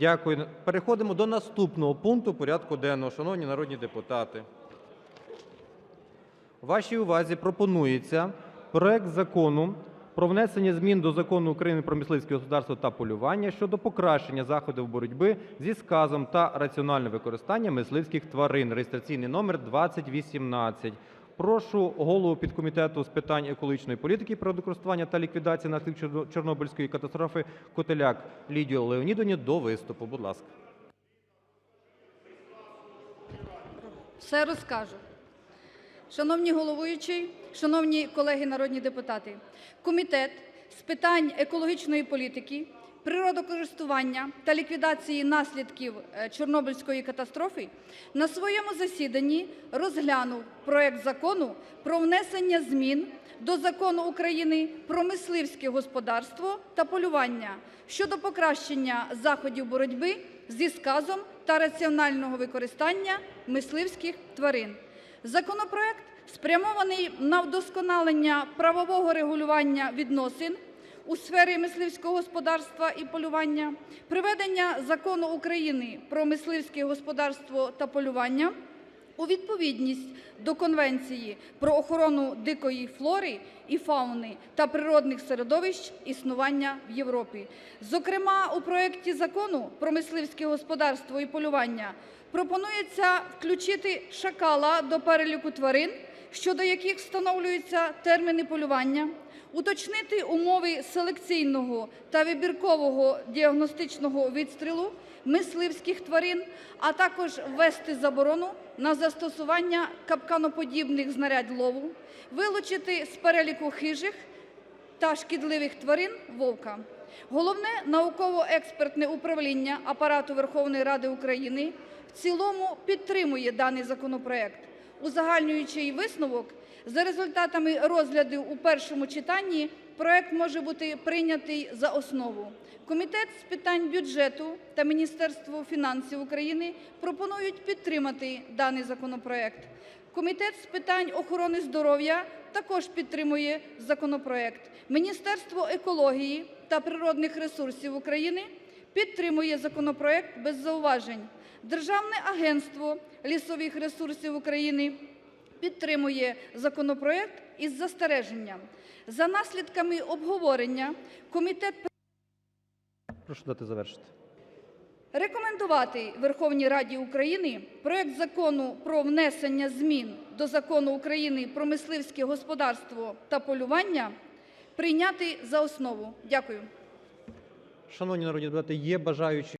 Дякую. Переходимо до наступного пункту порядку денного. Шановні народні депутати, вашій увазі пропонується проект Закону про внесення змін до Закону України про мисливське господарство та полювання щодо покращення заходів боротьби зі сказом та раціонального використання мисливських тварин (реєстраційний номер 2018). Прошу голову підкомітету з питань екологічної політики, природокористування та ліквідації наслідків Чорно- Чорнобильської катастрофи Котеляк Лідію Леонідовну до виступу. Будь ласка. Все розкажу. Шановні головуючі, шановні колеги народні депутати, Комітет з питань екологічної політики, природокористування та ліквідації наслідків е, Чорнобильської катастрофи на своєму засіданні розглянув проект Закону про внесення змін до Закону України про мисливське господарство та полювання щодо покращення заходів боротьби зі сказом та раціонального використання мисливських тварин. Законопроект спрямований на вдосконалення правового регулювання відносин у сфері мисливського господарства і полювання, приведення Закону України про мисливське господарство та полювання у відповідність до Конвенції про охорону дикої флори і фауни та природних середовищ існування в Європі. Зокрема, у проекті Закону про мисливське господарство і полювання пропонується включити шакала до переліку тварин, щодо яких встановлюються терміни полювання, уточнити умови селекційного та вибіркового діагностичного відстрілу мисливських тварин, а також ввести заборону на застосування капканоподібних знарядь лову, вилучити з переліку хижих та шкідливих тварин вовка. Головне науково-експертне управління Апарату Верховної Ради України в цілому підтримує даний законопроект. Узагальнюючий висновок, за результатами розгляду у першому читанні проект може бути прийнятий за основу. Комітет з питань бюджету та Міністерство фінансів України пропонують підтримати даний законопроект. Комітет з питань охорони здоров'я також підтримує законопроект. Міністерство екології та природних ресурсів України підтримує законопроект без зауважень. Державне агентство лісових ресурсів України підтримує законопроект із застереженням. За наслідками обговорення комітет Прошу дати завершити. Рекомендувати Верховній Раді України проект Закону про внесення змін до Закону України про мисливське господарство та полювання прийняти за основу. Дякую. Шановні народні депутати, є бажаючі